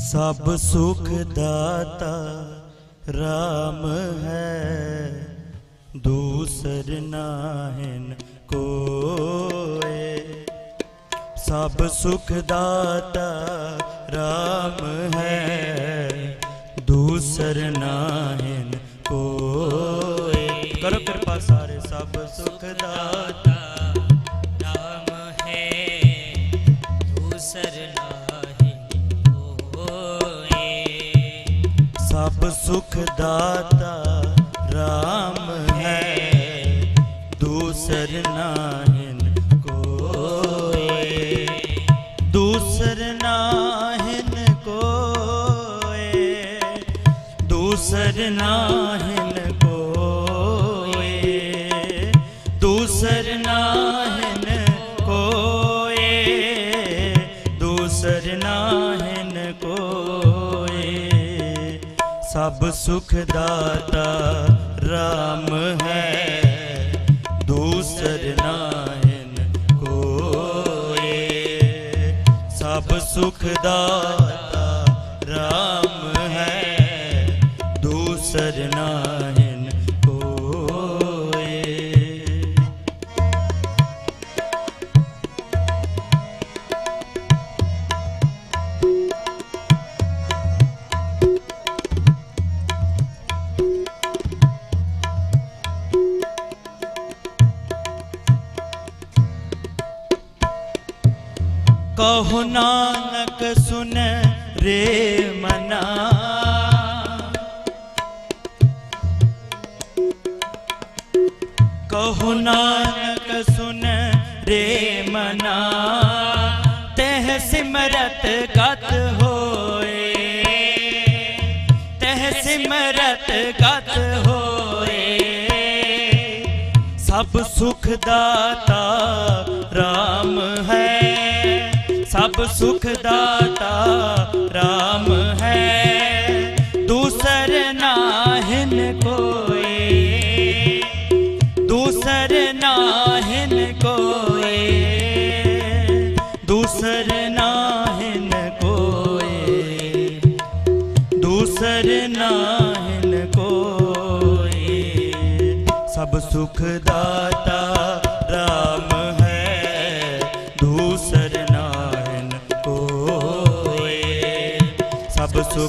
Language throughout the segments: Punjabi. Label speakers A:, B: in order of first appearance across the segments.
A: ਸਭ ਸੁਖ ਦਾਤਾ RAM ਹੈ, ਦੂਸਰ ਨਾਹਿਨ ਕੋਏ। ਸਭ ਸੁਖ ਦਾਤਾ RAM ਹੈ, ਦੂਸਰ ਨਾਹਿਨ ਕੋਏ। ਕਰੋ ਕਿਰਪਾ ਸਾਰੇ ਸਭ ਸੁਖ ਦਾਤਾ ਸਭ ਸੁਖ ਦਾਤਾ RAM ਹੈ। ਦੂਸਰ ਨਾਹਿਨ ਕੋਏ। ਦੂਸਰ ਨਾਹਿਨ ਕੋਏ। ਦੂਸਰ ਨਾਹਿਨ ਸਭ ਸੁਖ ਦਾਤਾ RAM ਹੈ। ਦੂਸਰ ਨਾਹਿਨ ਕੋਏ। ਸਭ ਸੁਖ ਦਾਤਾ RAM ਹੈ। ਦੂਸਰ ਨਾਹਿਨ ਕਹੋ ਨਾਨਕ ਸੁਨ ਰੇ ਮਨਾ। ਕਹੋ ਨਾਨਕ ਸੁਨ ਰੇ ਮਨਾ। ਤਹ ਸਿਮਰਤ ਗਤ ਹੋਏ। ਤਹ ਸਿਮਰਤ ਗਤ ਹੋਏ। ਸਭ ਸੁਖ ਦਾਤਾ RAM ਹੈ। ਸਭ ਸੁਖ ਦਾਤਾ RAM ਹੈ। ਦੂਸਰ ਨਾਹਿਨ ਕੋਏ। ਦੂਸਰ ਨਾਹਿਨ ਕੋਏ। ਦੂਸਰ ਨਾਹਿਨ ਕੋਏ। ਦੂਸਰ ਨਾਹਿਨ ਕੋਏ। ਸਭ ਸੁਖ ਦਾਤਾ ਸਭ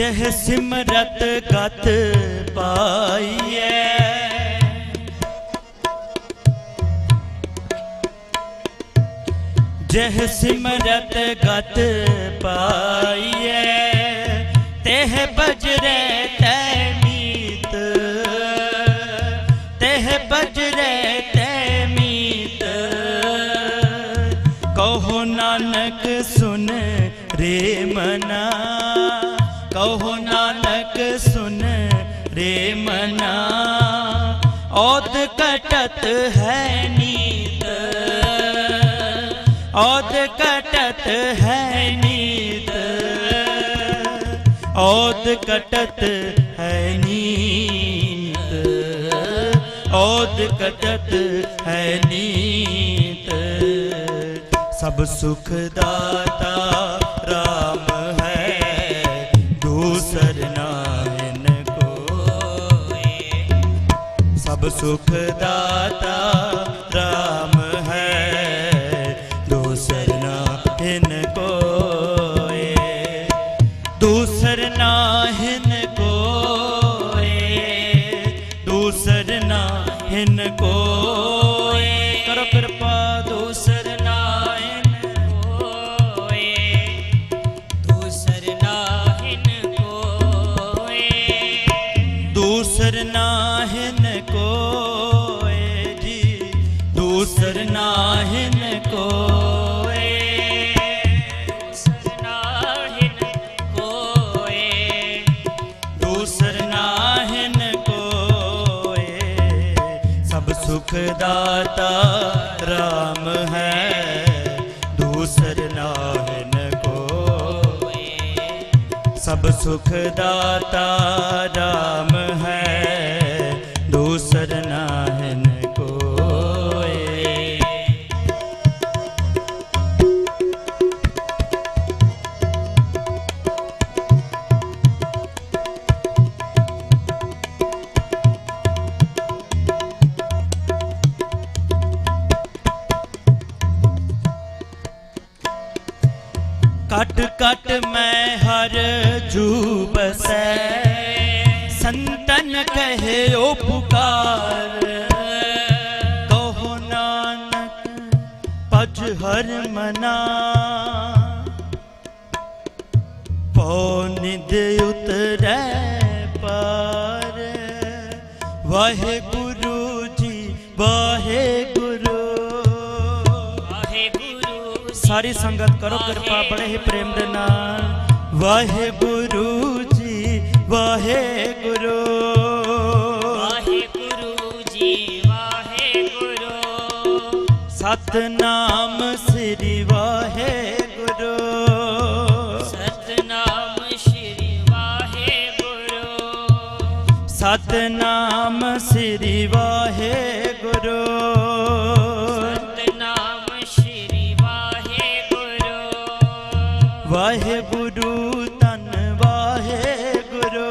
A: ਜਹ ਸਿਮਰਤ ਗਤ ਪਾਈਐ। ਜਹ ਸਿਮਰਤ ਗਤ ਪਾਈਐ। ਤਹ ਬਜਰੈ ਤੈ ਮੀਤ। ਤਹ ਬਜਰੇ ਤੈ ਮੀਤ। ਕਹੋ ਨਾਨਕ ਸੁਨ ਰੇ ਮਨਾ। ਔਦ ਕਟਤ ਹੈ ਨੀਤ। ਔਦ ਕਟਤ ਹੈ ਨੀਤ। ਔਦ ਕਟਤ ਹੈ ਨੀਤ। ਔਦ ਕਟਤ ਹੈ ਨੀਤ। ਸਭ ਸੁਖ ਦਾਤਾ RAM ਸਭ दूसर नाहिन कोए दूसर
B: नाहिन कोए दूसर नाहिन
A: कोए सब सुख दाता राम है दूसर नाहिन कोए सब सुख दाता राम है ਕਟ ਕਟ ਮੈਂ ਹਰ ਜੂ ਬਸੈ ਸੰਤਨ ਕਹਿਓ ਪੁਕਾਰ। ਕਹੋ ਨਾਨਕ ਪਜ ਹਰ ਮਨਾ। ਪਉ ਨਿਦ ਉਤਰੈ ਪਾਰ। ਵਾਹਿਗੁਰੂ ਜੀ ਵਾਹਿਗੁਰੂ ਸਾਰੀ ਸੰਗਤ ਕਰੋ ਕਿਰਪਾ ਬੜੇ ਹੀ ਪ੍ਰੇਮ ਦੇ ਨਾਲ। ਵਾਹਿਗੁਰੂ ਜੀ ਵਾਹਿਗੁਰੂ।
B: ਵਾਹਿਗੁਰੂ ਜੀ ਵਾਹਿਗੁਰੂ।
A: ਸਤਨਾਮ ਸ੍ਰੀ ਵਾਹਿਗੁਰੂ।
B: ਸਤਨਾਮ ਸ਼੍ਰੀ ਵਾਹਿਗੁਰੂ।
A: ਸਤਨਾਮ ਵਾਹਿਗੁਰੂ ਤਨ ਵਾਹਿਗੁਰੂ।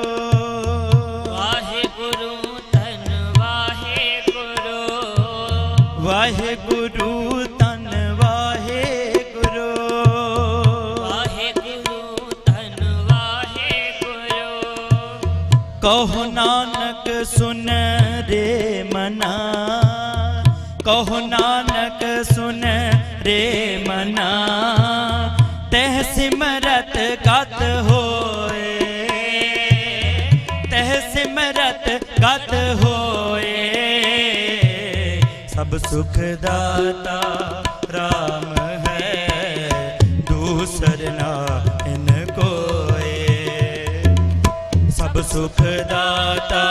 B: ਵਾਹਿਗੁਰੂ ਧੰਨ ਵਾਹਿਗੁਰੂ।
A: ਵਾਹਿਗੁਰੂ ਤਨ ਵਾਹਿਗੁਰੂ।
B: ਵਾਹਿਗੁਰੂ ਧੰਨ ਵਾਹਿਗੁਰੂ।
A: ਕਹੋ ਨਾਨਕ ਸੁਨ ਰੇ ਮਨਾ। ਕਹੋ ਨਾਨਕ ਸੁਨ ਰੇ ਸਿਮਰਤ ਗਤ ਹੋਏ। ਤਹ ਸਿਮਰਤ ਗਤ ਹੋਏ। ਸਭ ਸੁਖ ਦਾਤਾ RAM ਹੈ, ਦੂਸਰ ਨਾਹਿਨ ਕੋਏ। ਸਭ ਸੁਖ ਦਾਤਾ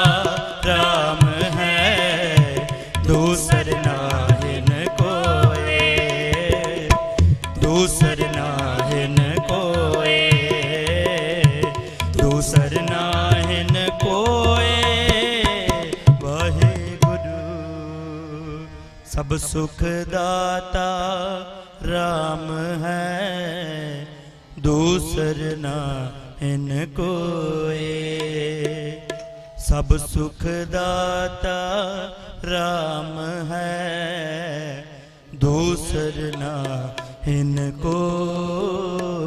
A: ਸਭ ਸੁਖ ਦਾਤਾ RAM ਹੈ, ਦੂਸਰ ਨਾਹਿਨ ਕੋਏ। ਸਭ ਸੁਖ ਦਾਤਾ RAM ਹੈ, ਦੂਸਰ ਨਾਹਿਨ ਕੋਏ।